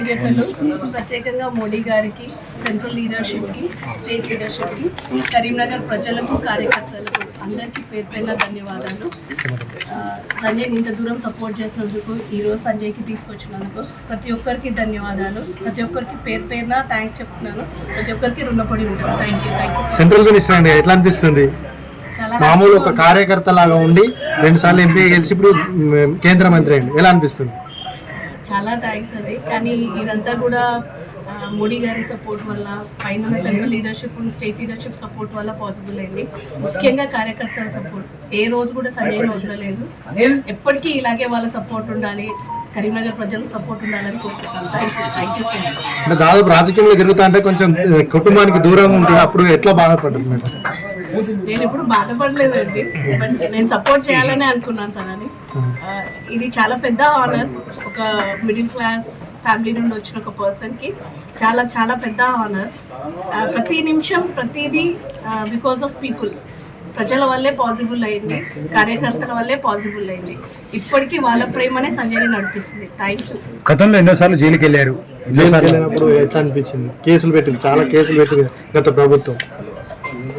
కృతజ్ఞతలు ప్రత్యేకంగా మోడీ గారికి సెంట్రల్ లీడర్షిప్కి స్టేట్ లీడర్షిప్కి కరీంనగర్ ప్రజలకు కార్యకర్తలకు అందరికీ పేరు పైన ధన్యవాదాలు. ఆ, సంజయ్ని ఇంత దూరం సపోర్ట్ చేసినందుకు ఈరోజు సంజయ్కి తీసుకొచ్చినందుకు ప్రతి ఒక్కరికి ధన్యవాదాలు. ప్రతి ఒక్కరికి పేరు పేరున థ్యాంక్స్ చెప్తున్నాను. ప్రతి ఒక్కరికి రుణపడి ఉంటాను. Thank you thank you central ఎట్లా అనిపిస్తుంది? చాలా మామూలు ఒక కార్యకర్త లాగా ఉండి రెండు సార్లు ఎంపీ గెలిచి ఇప్పుడు కేంద్ర మంత్రి అయింది. ఎలా అనిపిస్తుంది? చాలా థ్యాంక్స్ అండి. కానీ ఇదంతా కూడా మోడీ గారి సపోర్ట్ వల్ల పైన central leadership state leadership support వల్ల పాసిబుల్ అయింది. ముఖ్యంగా కార్యకర్తల సపోర్ట్ ఏ రోజు కూడా సంజయ్ని లేదు. ఎప్పటికీ ఇలాగే వాళ్ళ సపోర్ట్ ఉండాలి. కరీంనగర్ ప్రజలకు సపోర్ట్ ఉండాలని కోరుకుంటున్నాను. Thank you thank you so much దాదాపు రాజకీయంలో జరుగుతా అంటే కొంచెం కుటుంబానికి దూరంగా ఉంటుంది అప్పుడు ఎట్లా బాధపడుతుంది మేడం? నేను ఇప్పుడు బాధపడలేదండి. బట్ నేను సపోర్ట్ చేయాలని అనుకున్నాను తనని. ఆ, ఇది చాలా పెద్ద ఆనర్ ఒక మిడిల్ క్లాస్ ఫ్యామిలీ నుండి వచ్చిన ఒక పర్సన్కి చాలా చాలా పెద్ద ఆనర్ ప్రతి నిమిషం ప్రతిదీ బికాస్ ఆఫ్ పీపుల్ ప్రజల వల్లే పాసిబుల్ అయింది. కార్యకర్తల వల్లే పాసిబుల్ అయింది. ఇప్పటికీ వాళ్ళ ప్రేమనే సంజయ్ని నడిపిస్తుంది. థ్యాంక్ యూ గతంలో ఎన్నోసార్లు జైలుకి వెళ్ళారు జైలుకి వెళ్ళినప్పుడు ఎట్లా అనిపించింది? కేసులు పెట్టింది. చాలా కేసులు పెట్టింది గత ప్రభుత్వం.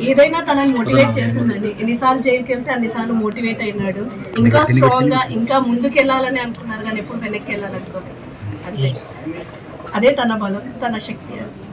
ఏదైనా తనని మోటివేట్ చేసిందండి. ఎన్నిసార్లు జైలుకి వెళ్తే అన్నిసార్లు మోటివేట్ అయినాడు. ఇంకా స్ట్రాంగ్గా ఇంకా ముందుకు వెళ్ళాలని అనుకున్నారు కానీ ఎప్పుడు వెనక్కి వెళ్ళాలనుకోలేదు. అంతే. అదే తన బలం తన శక్తి. అది